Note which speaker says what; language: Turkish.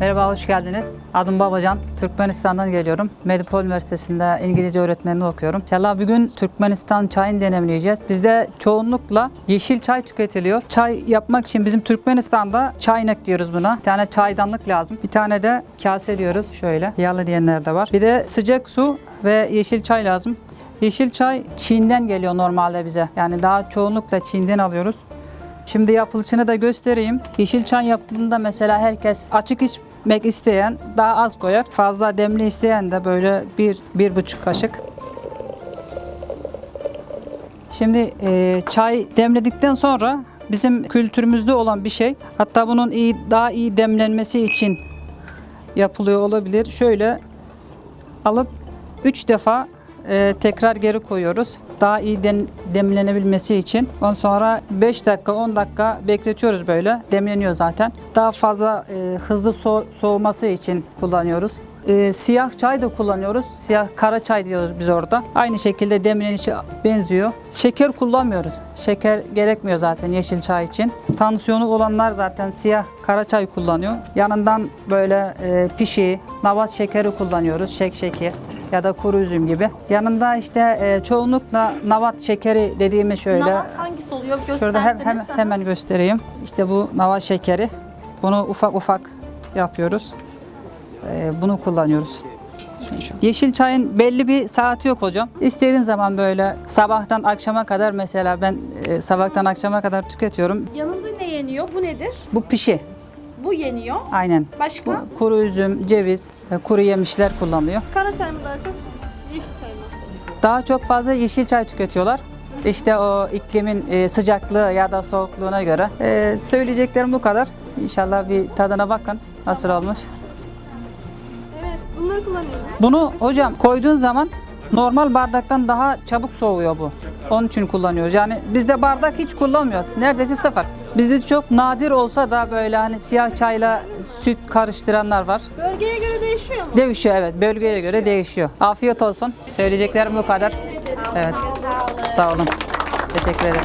Speaker 1: Merhaba, hoş geldiniz. Adım Babacan. Türkmenistan'dan geliyorum. Medipol Üniversitesi'nde İngilizce öğretmenliği okuyorum. İnşallah bugün Türkmenistan çayını denemleyeceğiz. Bizde çoğunlukla yeşil çay tüketiliyor. Çay yapmak için bizim Türkmenistan'da çaynak diyoruz buna. Bir tane çaydanlık lazım. Bir tane de kase diyoruz. Şöyle. Yağlı diyenler de var. Bir de sıcak su ve yeşil çay lazım. Yeşil çay Çin'den geliyor normalde bize. Yani daha çoğunlukla Çin'den alıyoruz. Şimdi yapılışını da göstereyim. Yeşil çay yapımında mesela herkes açık içmek isteyen daha az koyar. Fazla demli isteyen de böyle bir, bir buçuk kaşık. Şimdi e, çay demledikten sonra bizim kültürümüzde olan bir şey. Hatta bunun iyi daha iyi demlenmesi için yapılıyor olabilir. Şöyle alıp 3 defa e, tekrar geri koyuyoruz. Daha iyi dem- demlenebilmesi için. Ondan sonra 5 dakika 10 dakika bekletiyoruz böyle. Demleniyor zaten. Daha fazla e, hızlı so- soğuması için kullanıyoruz. E, siyah çay da kullanıyoruz. Siyah kara çay diyoruz biz orada. Aynı şekilde demlenişi benziyor. Şeker kullanmıyoruz. Şeker gerekmiyor zaten yeşil çay için. Tansiyonu olanlar zaten siyah kara çay kullanıyor. Yanından böyle e, pişi, navat şekeri kullanıyoruz. Şek şekeri ya da kuru üzüm gibi. Yanında işte e, çoğunlukla navat şekeri dediğimiz şöyle.
Speaker 2: Navat hangisi oluyor?
Speaker 1: Şurada hem, hem- hemen göstereyim. İşte bu navat şekeri. Bunu ufak ufak yapıyoruz. E, bunu kullanıyoruz. Yeşil çayın belli bir saati yok hocam. İstediğin zaman böyle sabahtan akşama kadar mesela ben e, sabahtan akşama kadar tüketiyorum.
Speaker 2: Yanında ne yeniyor? Bu nedir?
Speaker 1: Bu pişi.
Speaker 2: Bu yeniyor.
Speaker 1: Aynen.
Speaker 2: Başka?
Speaker 1: Bu kuru üzüm, ceviz, e, kuru yemişler kullanılıyor.
Speaker 3: Kara çay mı daha çok? Yeşil çay mı?
Speaker 1: Daha çok fazla yeşil çay tüketiyorlar. İşte o iklimin e, sıcaklığı ya da soğukluğuna göre. E, söyleyeceklerim bu kadar. İnşallah bir tadına bakın nasıl olmuş.
Speaker 3: Evet, bunları kullanıyoruz.
Speaker 1: Bunu hocam koyduğun zaman normal bardaktan daha çabuk soğuyor bu. Onun için kullanıyoruz. Yani bizde bardak hiç kullanmıyoruz. Neredeyse sıfır. Bizde çok nadir olsa da böyle hani siyah çayla süt karıştıranlar var.
Speaker 3: Bölgeye göre değişiyor mu?
Speaker 1: Değişiyor evet. Bölgeye göre değişiyor. Afiyet olsun. Söyleyeceklerim bu kadar. Evet. Sağ olun. Teşekkür ederim.